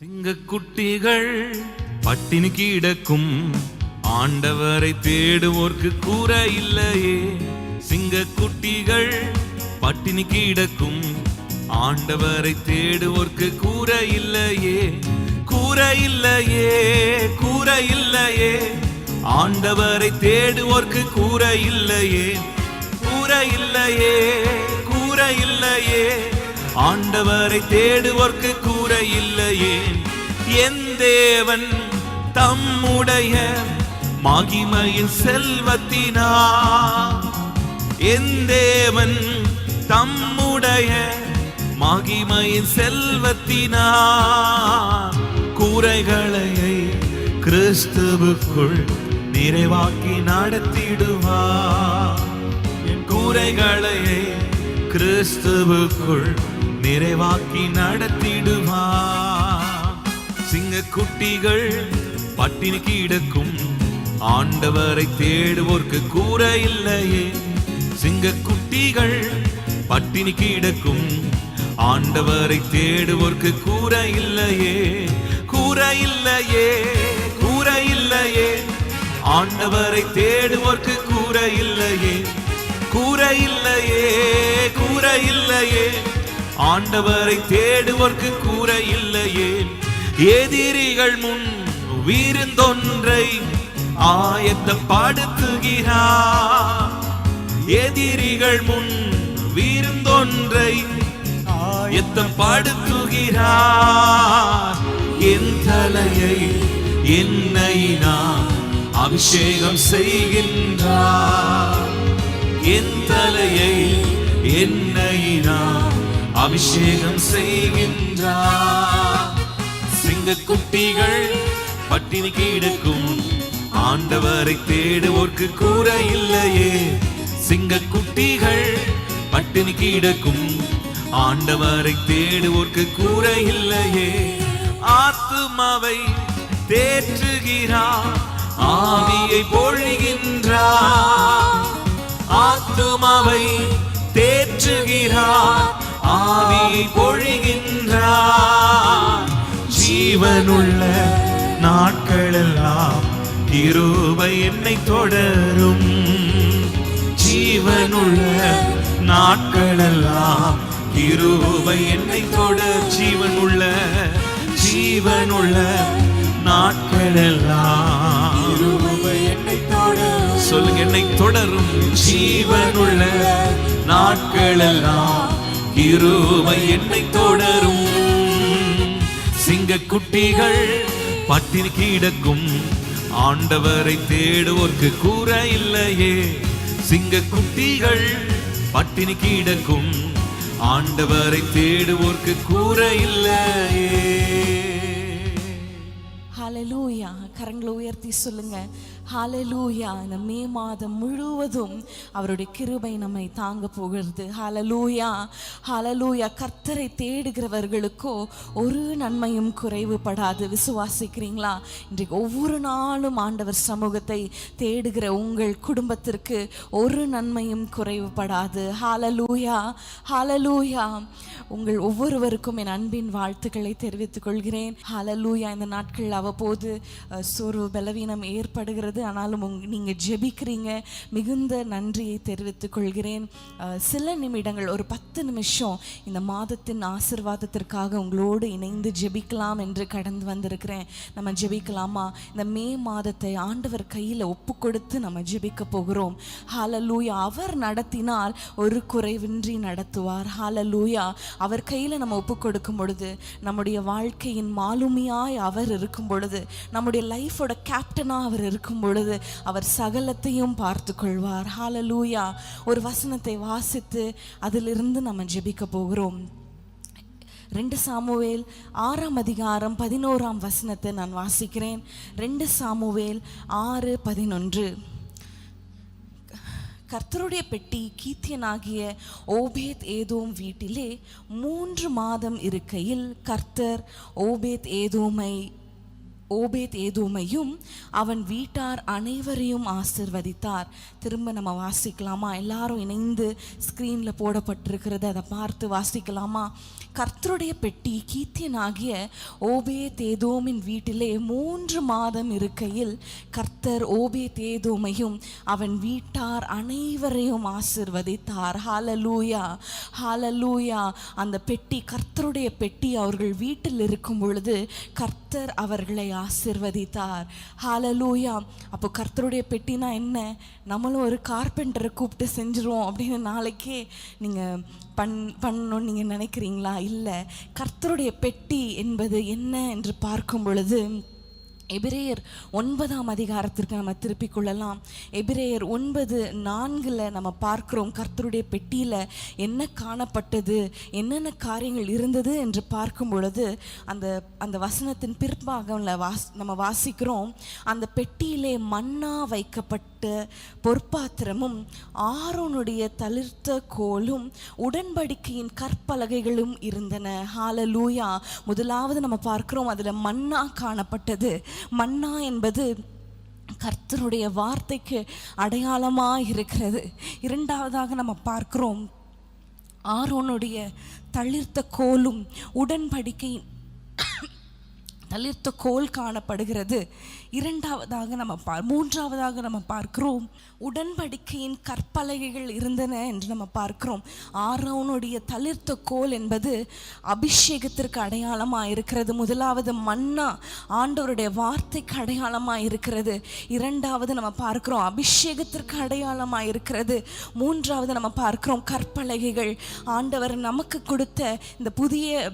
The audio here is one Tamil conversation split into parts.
சிங்கக்குட்டிகள் பட்டினி கிடக்கும். ஆண்டவரை தேடுவோர்க்கு கூற இல்லையே. சிங்கக்குட்டிகள் பட்டினி கிடக்கும். ஆண்டவரை தேடுவோர்க்கு கூற இல்லையே. கூற இல்லையே கூற இல்லையே. ஆண்டவரை தேடுவோர்க்கு கூற இல்லையே. கூற இல்லையே கூற இல்லையே. ஆண்டவரை தேடுவோர்க்கு கூற இல்லையே. என் தேவன் தம்முடைய மகிமையின் செல்வத்தினா. என் தேவன் தம்முடைய மகிமையின் செல்வத்தினா. கூரைகளையை கிறிஸ்துவுக்குள் நிறைவாக்கி நடத்திடுவா. என் கூரைகளையை கிறிஸ்துவுக்குள் நிறைவாக்கி நடத்திடுவா. சிங்க குட்டிகள் பட்டினி கிடக்கும். ஆண்டவரை தேடுவோர்க்கு கூற இல்லையே. சிங்க குட்டிகள் பட்டினி கிடக்கும். ஆண்டவரை தேடுவோர்க்கு கூற இல்லையே. கூற இல்லையே கூற இல்லையே. ஆண்டவரை தேடுவோர்க்கு கூற இல்லையே. கூற இல்லையே கூற இல்லையே. ஆண்டவரை தேடுவோர்க்கு கூற இல்லையே. எதிரிகள் முன் வீருந்தொன்றை ஆயத்தம் படுத்துகிறார். எதிரிகள் முன் வீருந்தொன்றை ஆயத்தம் படுத்துகிறார். என் தலையை என்னை நான் அபிஷேகம் செய்கின்றார். என் தலையை என்னை நான் அபிஷேகம் செய்கின்றார் சிங்கக்குட்டிகள் பட்டினி கிடக்கும். ஆண்டவரை தேடுவோர்க்கு கூற இல்லையே. சிங்கக்குட்டிகள் பட்டினி கிடக்கும். ஆண்டவரை தேடுவோர்க்கு கூற இல்லையே. ஆத்துமாவை தேற்றுகிறார் ஆவியை பொழிகின்றார் ஆத்துமாவை தேற்றுகிறார் ஆவி பொழிகின்றார் ஜீவனுள்ள நாட்களெல்லாம் கிருபை என்னை தொடரும். ஜீவனுள்ள நாட்களெல்லாம் கிருபை என்னை தொடர். ஜீவனுள்ள ஜீவனுள்ள நாட்களெல்லாம் என்னை தொடரும் சொல்லுங்க என்னை தொடரும். ஜீவனுள்ள நாட்களெல்லாம் இருமை என்னை தொடரும். சிங்கக்குட்டிகள் பட்டினி கிடக்கும். ஆண்டவரை தேடுவோர்க்கு கூற இல்லையே. சிங்கக்குட்டிகள் பட்டினி கிடக்கும். ஆண்டவரை தேடுவோர்க்கு கூற இல்லையே. ஹalleluya கரங்களை உயர்த்தி சொல்லுங்க. ஹாலலூயா இந்த மே மாதம் முழுவதும் அவருடைய கிருபை நம்மை தாங்க போகிறது ஹாலலூயா ஹாலலூயா கர்த்தரை தேடுகிறவர்களுக்கோ ஒரு நன்மையும் குறைவுபடாது. விசுவாசிக்கிறீங்களா? இன்றைக்கு ஒவ்வொரு நாளும் ஆண்டவர் சமூகத்தை தேடுகிற உங்கள் குடும்பத்திற்கு ஒரு நன்மையும் குறைவுபடாது. ஹாலலூயா ஹாலலூயா உங்கள் ஒவ்வொருவருக்கும் என் அன்பின் வாழ்த்துக்களை தெரிவித்துக் கொள்கிறேன். ஹாலலூயா இந்த நாட்கள் அவ்வப்போது சோர்வு பலவீனம் ஏற்படுகிறது. ஆனாலும் உங் நீங்கள் ஜெபிக்கிறீங்க. மிகுந்த நன்றியை தெரிவித்துக் கொள்கிறேன். சில நிமிடங்கள் ஒரு பத்து நிமிஷம் இந்த மாதத்தின் ஆசிர்வாதத்திற்காக உங்களோடு இணைந்து ஜெபிக்கலாம் என்று கடந்து வந்திருக்கிறேன். நம்ம ஜெபிக்கலாமா? இந்த மே மாதத்தை ஆண்டவர் கையில் ஒப்பு கொடுத்து நம்ம ஜெபிக்க போகிறோம். ஹாலலூயா அவர் நடத்தினால் ஒரு குறைவின்றி நடத்துவார். ஹாலலூயா அவர் கையில் நம்ம ஒப்பு கொடுக்கும் பொழுது நம்முடைய வாழ்க்கையின் மாலுமியாய் அவர் இருக்கும் பொழுது நம்முடைய லைஃபோட கேப்டனாக அவர் இருக்கும் பொழுது அவர் சகலத்தையும் பார்த்து கொள்வார் ஹாலலூயா ஒரு வசனத்தை வாசித்து அதிலிருந்து நம்ம ஜெபிக்க போகிறோம். ரெண்டு சாமுவேல் ஆறாம் அதிகாரம் பதினோராம் வசனத்தை நான் வாசிக்கிறேன். ரெண்டு சாமுவேல் ஆறு பதினொன்று. கர்த்தருடைய பெட்டி கீத்தியனாகிய ஓபேத் ஏதோம் வீட்டிலே மூன்று மாதம் இருக்கையில் கர்த்தர் ஓபேத் ஏதோமை ஓபேத் ஏதோமையும் அவன் வீட்டார் அனைவரையும் ஆசிர்வதித்தார். திரும்ப நம்ம வாசிக்கலாமா? எல்லாரும் இணைந்து ஸ்க்ரீனில் போடப்பட்டிருக்கிறது அதை பார்த்து வாசிக்கலாமா? கர்த்தருடைய பெட்டி கீத்தியனாகிய ஓபே தேதோமின் வீட்டிலே மூன்று மாதம் இருக்கையில் கர்த்தர் ஓபே தேதோமையும் அவன் வீட்டார் அனைவரையும் ஆசிர்வதித்தார். ஹாலலூயா ஹாலலூயா அந்த பெட்டி கர்த்தருடைய பெட்டி அவர்கள் வீட்டில் இருக்கும் பொழுது கர்த்தர் அவர்களை ஆசிர்வதித்தார். ஹாலலூயா அப்போ கர்த்தருடைய பெட்டினா என்ன? நம்மளும் ஒரு கார்பெண்டரை கூப்பிட்டு செஞ்சுருவோம் அப்படின்னு நாளைக்கே நீங்கள் பண் பண்ணணும்னு நீங்கள் நினைக்கிறீங்களா? இல்லை கர்த்தருடைய பெட்டி என்பது என்ன என்று பார்க்கும் பொழுது எபிரேயர் ஒன்பதாம் அதிகாரத்திற்கு நம்ம திருப்பிக் கொள்ளலாம். எபிரேயர் ஒன்பது நான்கில் நம்ம பார்க்கிறோம் கர்த்தருடைய பெட்டியில் என்ன காணப்பட்டது என்னென்ன காரியங்கள் இருந்தது என்று பார்க்கும் பொழுது அந்த அந்த வசனத்தின் பிற்பாகம்ல வாஸ் நம்ம வாசிக்கிறோம் அந்த பெட்டியிலே மண்ணா வைக்கப்பட்ட பொற்பாத்திரமும் ஆரோனுடைய தளிர்த்த கோலும் உடன்படிக்கையின் கற்பலகைகளும் இருந்தன. ஹால லூயா முதலாவது நம்ம பார்க்கிறோம் அதில் மன்னா காணப்பட்டது. மன்னா என்பது கர்த்தருடைய வார்த்தைக்கு அடையாளமாக இருக்கிறது இரண்டாவதாக நம்ம பார்க்கிறோம் ஆரோனுடைய தளிர்த்த கோலும் உடன்படிக்கையின் தளிர்த்த கோல் காணப்படுகிறது. இரண்டாவதாக நம்ம பா மூன்றாவதாக நம்ம பார்க்கிறோம். உடன்படிக்கையின் கற்பலகைகள் இருந்தன என்று நம்ம பார்க்கிறோம். ஆரோனுடைய தளிர்த்த கோல் என்பது அபிஷேகத்திற்கு அடையாளமாக இருக்கிறது முதலாவது மன்னா ஆண்டவருடைய வார்த்தைக்கு அடையாளமாக இருக்கிறது இரண்டாவது நம்ம பார்க்கிறோம் அபிஷேகத்திற்கு அடையாளமாக இருக்கிறது மூன்றாவது நம்ம பார்க்கிறோம் கற்பலகைகள். ஆண்டவர் நமக்கு கொடுத்த இந்த புதிய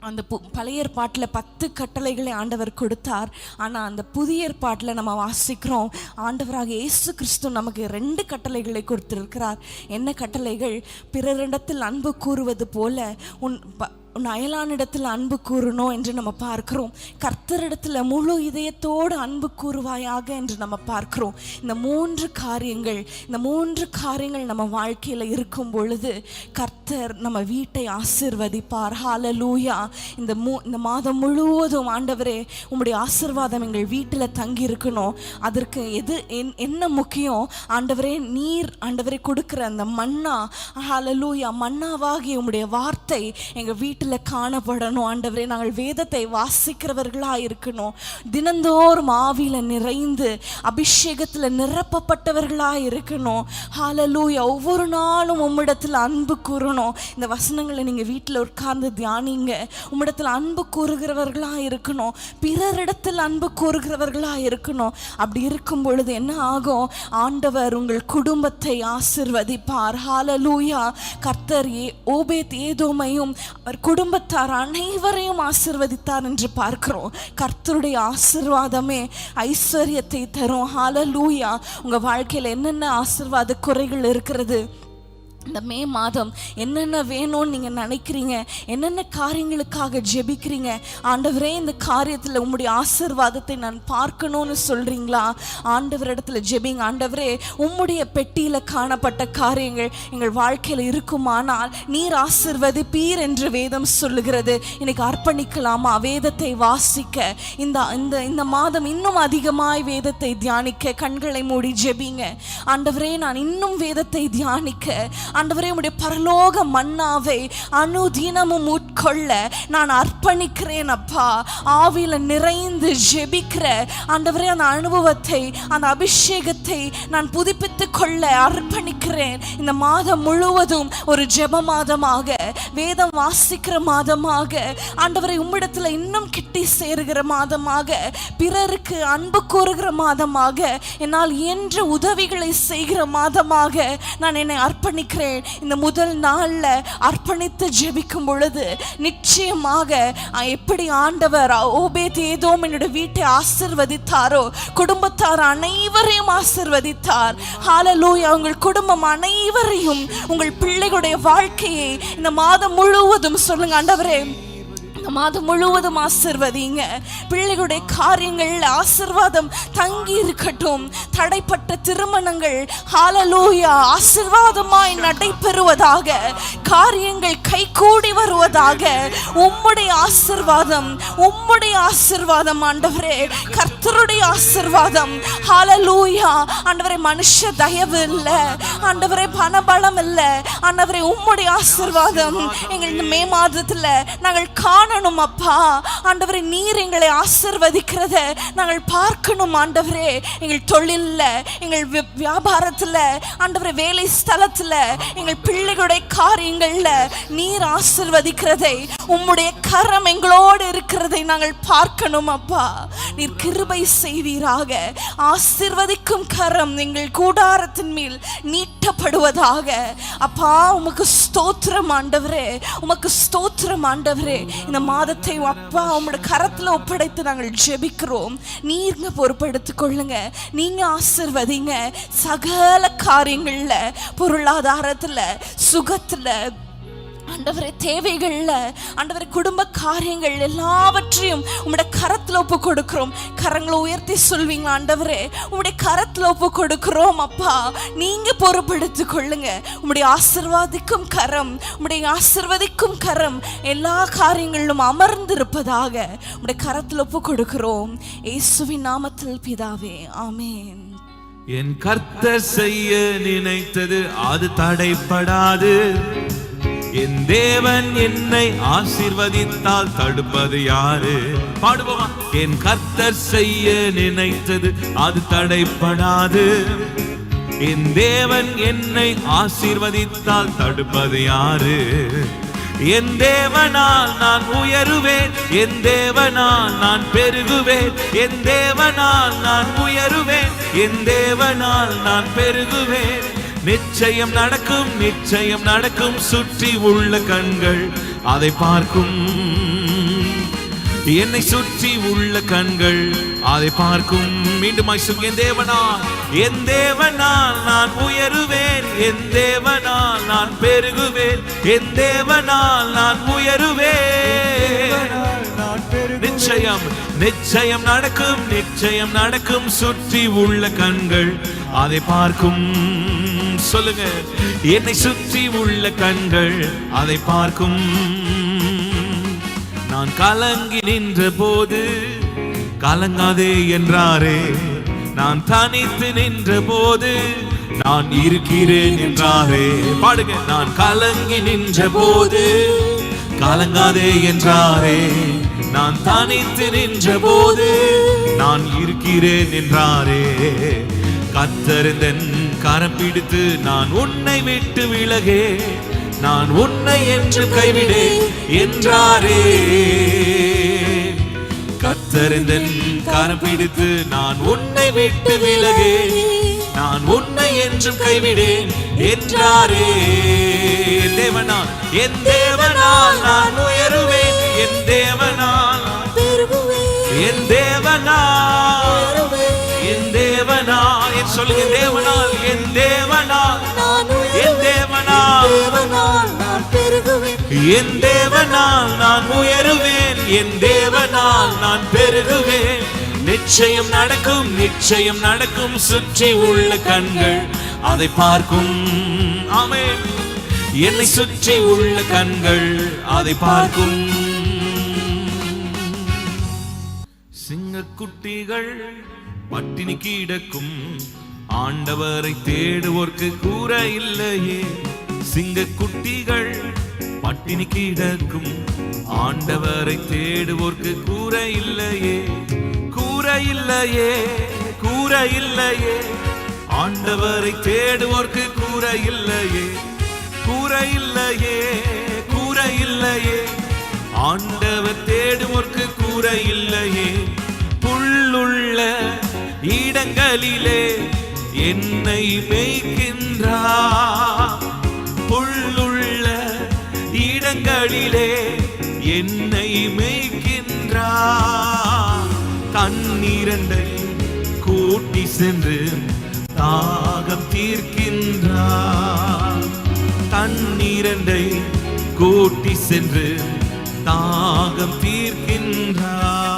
அந்த பு பழைய ஏற்பாட்டில் பத்து கட்டளைகளை ஆண்டவர் கொடுத்தார். ஆனால் அந்த புதிய ஏற்பாட்டில் நம்ம வாசிக்கிறோம் ஆண்டவராக இயேசு கிறிஸ்து நமக்கு ரெண்டு கட்டளைகளை கொடுத்திருக்கிறார். என்ன கட்டளைகள்? பிறரிடத்தில் அன்பு கூறுவது போல உன் ப- உன் அயலானிடத்தில் அன்பு கூறணும் என்று நம்ம பார்க்கிறோம். கர்த்தரிடத்தில் முழு இதயத்தோடு அன்பு கூறுவாயாக என்று நம்ம பார்க்கிறோம். இந்த மூன்று காரியங்கள் இந்த மூன்று காரியங்கள் நம்ம வாழ்க்கையில் இருக்கும் பொழுது கர்த்தர் நம்ம வீட்டை ஆசிர்வதிப்பார். ஹalleluya இந்த மூ இந்த மாதம் முழுவதும் ஆண்டவரே உங்களுடைய ஆசிர்வாதம் எங்கள் வீட்டில் தங்கி இருக்கணும் அதற்கு எது என்- என்ன முக்கியம்? ஆண்டவரே நீர் ஆண்டவரே கொடுக்குற அந்த மன்னா லூயா மன்னாவாகிய உங்களுடைய வார்த்தை எங்கள் வீட்டில் காணப்படணும். ஆண்டவரே நாங்கள் வேதத்தை வாசிக்கிறவர்களாக இருக்கணும் தினந்தோறும் ஆவியில் நிறைந்து அபிஷேகத்தில் நிரப்பப்பட்டவர்களாக இருக்கணும் ஹாலலூயா ஒவ்வொரு நாளும் உம்மிடத்தில் அன்பு கூறணும். இந்த வசனங்களை நீங்கள் வீட்டில் உட்கார்ந்து தியானிங்க. உம்மிடத்தில் அன்பு கூறுகிறவர்களாக இருக்கணும் பிறரிடத்தில் அன்பு கூறுகிறவர்களாக இருக்கணும் அப்படி இருக்கும் பொழுது என்ன ஆகும்? ஆண்டவர் உங்கள் குடும்பத்தை ஆசிர்வதிப்பார். ஹாலலூயா கர்த்தர் ஏ ஓபேத் ஏதோமையும் அவர் குடும்பத்தார் அனைவரையும் ஆசிர்வதித்தார் என்று பார்க்கிறோம். கர்த்தருடைய ஆசிர்வாதமே ஐஸ்வர்யத்தை தரும். ஹால லூயா உங்கள் வாழ்க்கையில் என்னென்ன ஆசிர்வாத குறைகள் இருக்கிறது? இந்த மே மாதம் என்னென்ன வேணும்னு நீங்கள் நினைக்கிறீங்க? என்னென்ன காரியங்களுக்காக ஜெபிக்கிறீங்க? ஆண்டவரே இந்த காரியத்தில் உம்முடைய ஆசிர்வாதத்தை நான் பார்க்கணும்னு சொல்கிறீங்களா ஆண்டவரிடத்துல ஜெபிங்க. ஆண்டவரே உம்முடைய பெட்டியில் காணப்பட்ட காரியங்கள் எங்கள் வாழ்க்கையில் இருக்குமானால் நீர் ஆசிர்வதிப்பீர் என்று வேதம் சொல்லுகிறது. இன்னைக்கு அர்ப்பணிக்கலாமா? வேதத்தை வாசிக்க. இந்த இந்த இந்த மாதம் இன்னும் அதிகமாய் வேதத்தை தியானிக்க. கண்களை மூடி ஜெபிங்க. ஆண்டவரே நான் இன்னும் வேதத்தை தியானிக்க. ஆண்டவரே உடைய பரலோக மன்னாவை அனுதினமும் உட்கொள்ள நான் அர்ப்பணிக்கிறேன் அப்பா. ஆவியில் நிறைந்து ஜெபிக்கிற ஆண்டவரே அந்த அனுபவத்தை அந்த அபிஷேகத்தை நான் புதுப்பித்துக் கொள்ள அர்ப்பணிக்கிறேன். இந்த மாதம் முழுவதும் ஒரு ஜெப மாதமாக வேதம் வாசிக்கிற மாதமாக ஆண்டவரை உம்மிடத்தில் இன்னும் கிட்டி சேருகிற மாதமாக பிறருக்கு அன்பு கூறுகிற மாதமாக என்னால் இயன்ற உதவிகளை செய்கிற மாதமாக நான் என்னை அர்ப்பணிக்கிறேன். இந்த முதல் நாளில் அர்ப்பணித்து ஜெபிக்கும் பொழுது நிச்சயமாக எப்படி ஆண்டவர் ஓபேத் ஏதோ என்னுடைய வீட்டை ஆசிர்வதித்தாரோ குடும்பத்தார் அனைவரையும் ஆசிர்வதித்தார். ஹாலலூயா உங்கள் குடும்பம் அனைவரையும் உங்கள் பிள்ளைகளுடைய வாழ்க்கையை இந்த மாதம் முழுவதும் சொல்லுங்க ஆண்டவரே. இந்த மாதம் முழுவதும் ஆசிர்வதிங்க. பிள்ளைகளுடைய காரியங்கள் ஆசிர்வாதம் தங்கி இருக்கட்டும். தடைப்பட்ட திருமணங்கள் ஹாலலூயா ஆசிர்வாதமாய் நடைபெறுவதாக காரியங்கள் கைகூடி வருவதாக உம்முடைய ஆசிர்வாதம் உம்முடைய ஆசிர்வாதம் ஆண்டவரே. கர்த்தருடைய ஆசிர்வாதம் ஹாலலூயா ஆண்டவரே மனுஷ தயவு இல்லை. ஆண்டவரே பணபலம் இல்லை. ஆண்டவரே உம்முடைய ஆசிர்வாதம். எங்கள் இந்த மே மாதத்தில் நாங்கள் காணணும் அப்பா. ஆண்டவரே நீர் எங்களை ஆசிர்வதிக்கிறத நாங்கள் பார்க்கணும் ஆண்டவரே. எங்கள் தொழிலில் எங்கள் வியாபாரத்தில் வியாபாரத்துல ஆண்டவரே வேலை ஸ்தலத்துல எங்கள் பிள்ளைகளுடைய காரியங்கள்ல நீர் ஆசிர்வதிக்கிறதை உம்முடைய கரம் எங்களோடு இருக்கிறதை நாங்கள் பார்க்கணும் அப்பா. நீர் கிருபை செய்வீராக. ஆசிர்வதிக்கும் கரம் எங்கள் கூடாரத்தின் மேல் நீட்டப்படுவதாக. அப்பா உமக்கு ஸ்தோத்திரம் ஆண்டவரே. உமக்கு ஸ்தோத்திரம் ஆண்டவரே. இந்த மாதத்தை அப்பா உங்களோட கரத்தில் ஒப்படைத்து நாங்கள் ஜெபிக்கிறோம். நீங்க பொறுப்பெடுத்துக் கொள்ளுங்க. நீங்க ஆசிர்வதிங்க. சகல காரியங்களில் பொருளாதாரத்தில் சுகத்தில் ஆண்டவரே தேவைகள்ல ஆண்டவர் குடும்ப காரியங்கள் எல்லாவற்றையும் உங்களோட கரத்தில் ஒப்பு கொடுக்குறோம். கரங்களை உயர்த்தி சொல்வீங்க ஆண்டவரே? உங்களுடைய கரத்தில் ஒப்பு கொடுக்குறோம் அப்பா. நீங்க பொறுப்பெடுத்துக் கொள்ளுங்க. உங்களுடைய ஆசிர்வாதிக்கும் கரம் உங்களுடைய ஆசிர்வதிக்கும் கரம் எல்லா காரியங்களிலும் அமர்ந்திருப்பதாக உங்களுடைய கரத்தில் ஒப்பு கொடுக்கிறோம். இயேசுவின் நாமத்தில் பிதாவே ஆமேன். என் கர்த்தர் செய்ய நினைத்தது அது தடைப்படாது. என் தேவன் என்னை ஆசிர்வதித்தால் தடுப்பது யாரு? பாடுவோமா என் கர்த்தர் செய்ய நினைத்தது அது தடைப்படாது. என் தேவன் என்னை ஆசிர்வதித்தால் தடுப்பது யாரு? என் தேவனால் நான் உயருவேன் என் தேவனால் நான் பெருகுவேன் என் தேவனால் நான் உயருவேன் என் தேவனால் நான் பெருகுவேன். நிச்சயம் நடக்கும் நிச்சயம் நடக்கும். சுற்றி உள்ள கண்கள் அதை பார்க்கும். என்னை சுற்றி உள்ள கண்கள் அதை பார்க்கும். மீண்டும் என் தேவனால் என் தேவனால் நான் உயருவேன். என் தேவனால் நான் பெருகுவேன். என் தேவனால் நான் உயருவேன். நிச்சயம் நிச்சயம் நடக்கும் நிச்சயம் நடக்கும். சுற்றி உள்ள கண்கள் அதை பார்க்கும். சொல்லுங்க. என்னை சுற்றி உள்ள கண்கள் அதை பார்க்கும். நான் கலங்கி நின்ற போது கலங்காதே என்றாரே. நான் தனித்து நின்ற போது நான் இருக்கிறேன் என்றாரே. பாடுங்க நான் கலங்கி நின்ற போது கலங்காதே என்றாரே. நான் தனித்து நின்ற போது நான் இருக்கிறேன் என்றாரே. கத்தருந்தன் கரம் பிடித்து நான் உன்னை விட்டு விலகே நான் உன்னை என்று கைவிடே என்றாரே. கத்தறிந்தன் கரம் பிடித்து நான் உன்னை விட்டு விலகே நான் உன்னை என்றும் கைவிடேன் என்றாரே. என் தேவனால் என் தேவனால் நான் உயருவேன் என் தேவனால் என் தேவனால் என் தேவனால் என் சொல்லுங்க தேவனால். என் தேவனால் என் தேவனால் என் தேவனால் நான் உயருவேன். என் தேவனால் நான் பெருகுவேன். நிச்சயம் நடக்கும் நிச்சயம் நடக்கும். சுற்றி உள்ள கண்கள் அதை பார்க்கும். ஆமென். என்னை சுற்றி உள்ள கண்கள் அதை பார்க்கும். சிங்கக்குட்டிகள் பட்டினி கிடக்கும். ஆண்டவரை தேடுவோர்க்கு கூற இல்லையே. சிங்க குட்டிகள் பட்டினி கிடக்கும். ஆண்டவரை தேடுவோர்க்கு கூற இல்லையே. கூற இல்லையே கூற இல்லையே. ஆண்டவரை தேடுவோர்க்கு கூற இல்லையே. கூற இல்லையே கூற இல்லையே. ஆண்டவர் தேடுவோர்க்கு கூற இல்லையே. புல்லுள்ள இடங்களிலே என்னை மேய்க்கின்றார். புல்லுள்ள இடங்களிலே என்னை மேய்க்கின்றார். தண்ணீரண்டை கூட்டி சென்று தாகம் தீர்க்கின்றார். தண்ணீரண்டை கூட்டி சென்று தாகம் தீர்க்கின்றார்.